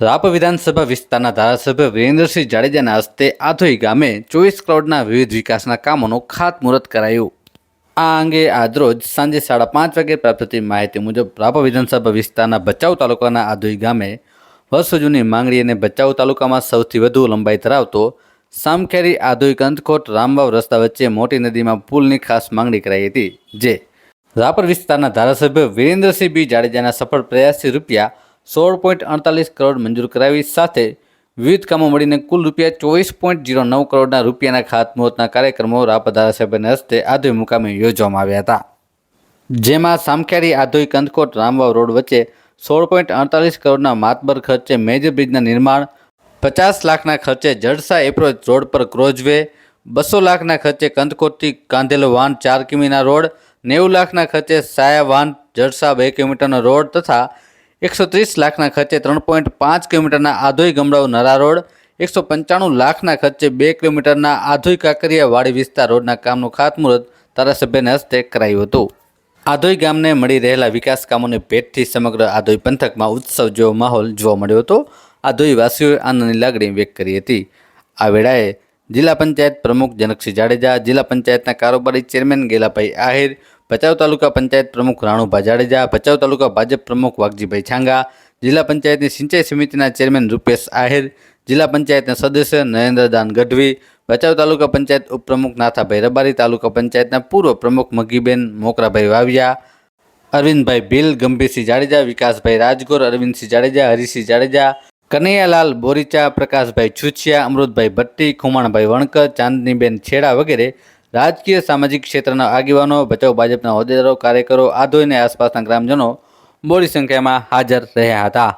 રાપ વિધાનસભા વિસ્તારના ધારાસભ્ય વિરેન્દ્રસિંહ જાડેજાના હસ્તે આધોઈ ગામે ચોવીસ કરોડના વિવિધ વિકાસના કામોનું ખાતમુહૂર્ત કરાયું. આ અંગે આજરોજ સાંજે સાડા પાંચ વાગે પ્રાપ્ત થતી માહિતી મુજબ રાપા વિધાનસભા વિસ્તારના ભચાઉ તાલુકાના આધોઈ ગામે વર્ષો જૂની માંગણી અને ભચાઉ તાલુકામાં સૌથી વધુ લંબાઈ ધરાવતો સામખેરી આધોઈ કંથકોટ રામવાવ રસ્તા વચ્ચે મોટી નદીમાં પુલની ખાસ માંગણી કરાઈ હતી, જે રાપર વિસ્તારના ધારાસભ્ય વિરેન્દ્રસિંહ બી જાડેજાના સફળ પ્રયાસથી રૂપિયા સોળ પોઈન્ટ અડતાલીસ કરોડ મંજૂર કરાવી સાથે વિવિધ કામો મળીને કુલ રૂપિયા ચોવીસ પોઈન્ટ જીરો નવ કરોડના રૂપિયાના ખાતમુહૂર્તના કાર્યક્રમો રાપર ધારાસભ્યના હસ્તે આધોઈ મુકામે યોજવામાં આવ્યા હતા. જેમાં સામખિયારી, આધોઈ કંદકોટ, રામવાવ રોડ વચ્ચે સોળ પોઈન્ટ અડતાલીસ કરોડના માતબર ખર્ચે મેજર બ્રિજના નિર્માણ, પચાસ લાખના ખર્ચે જડસા એપ્રોચ રોડ પર ક્રોઝવે, બસો લાખના ખર્ચે કંદકોટથી કાંધેલો વાન ચાર કિમીના રોડ, નેવું લાખના ખર્ચે સાયા વાન જડસા બે કિલોમીટરનો રોડ તથા એકસો ત્રીસ લાખના ખર્ચે ત્રણ પોઈન્ટ પાંચ કિલોમીટરના આધોઈ ગમડાઓ નરા રોડ, એકસો પંચાણું લાખના ખર્ચે બે કિલોમીટરના આધોઈ કાંકરિયા વાડી વિસ્તાર રોડના કામનું ખાતમુહૂર્ત ધારાસભ્યના હસ્તે કરાયું હતું. આધોઈ ગામને મળી રહેલા વિકાસ કામોની ભેટથી સમગ્ર આધોઈ પંથકમાં ઉત્સવ જેવો માહોલ જોવા મળ્યો હતો. આધોઈ વાસીઓએ આનંદની લાગણી વ્યક્ત કરી હતી. આ વેળાએ જિલ્લા પંચાયત પ્રમુખ જનકસિંહ જાડેજા, જિલ્લા પંચાયતના કારોબારી ચેરમેન ગેલાભાઈ આહિર ભચાઉ તાલુકા પંચાયત પ્રમુખ રાણુભા જાડેજા ભચાઉ તાલુકા ભાજપ પ્રમુખ વાઘજીભાઈ છાંગા, જિલ્લા પંચાયતની સિંચાઈ સમિતિના ચેરમેન રૂપેશ આહિર, જિલ્લા પંચાયતના સદસ્ય નરેન્દ્રદાન ગઢવી, ભચાઉ તાલુકા પંચાયત ઉપપ્રમુખ નાથાભાઈ રબારી, તાલુકા પંચાયતના પૂર્વ પ્રમુખ મગીબેન મોકરાભાઈ વાવિયા, અરવિંદભાઈ ભીલ, ગંભીરસિંહ જાડેજા, વિકાસભાઈ રાજગોર, અરવિંદસિંહ જાડેજા, હરિસિંહ જાડેજા, કનૈયાલાલ બોરીચા, પ્રકાશભાઈ છુછિયા, અમૃતભાઈ ભટ્ટી, ખુમાણભાઈ વણકર, ચાંદનીબેન છેડા વગેરે રાજકીય સામાજિક ક્ષેત્રના આગેવાનો, ભચાઉ ભાજપના હોદ્દેદારો, કાર્યકરો આધોઈને આસપાસના ગ્રામજનો મોટી સંખ્યામાં હાજર રહ્યા હતા.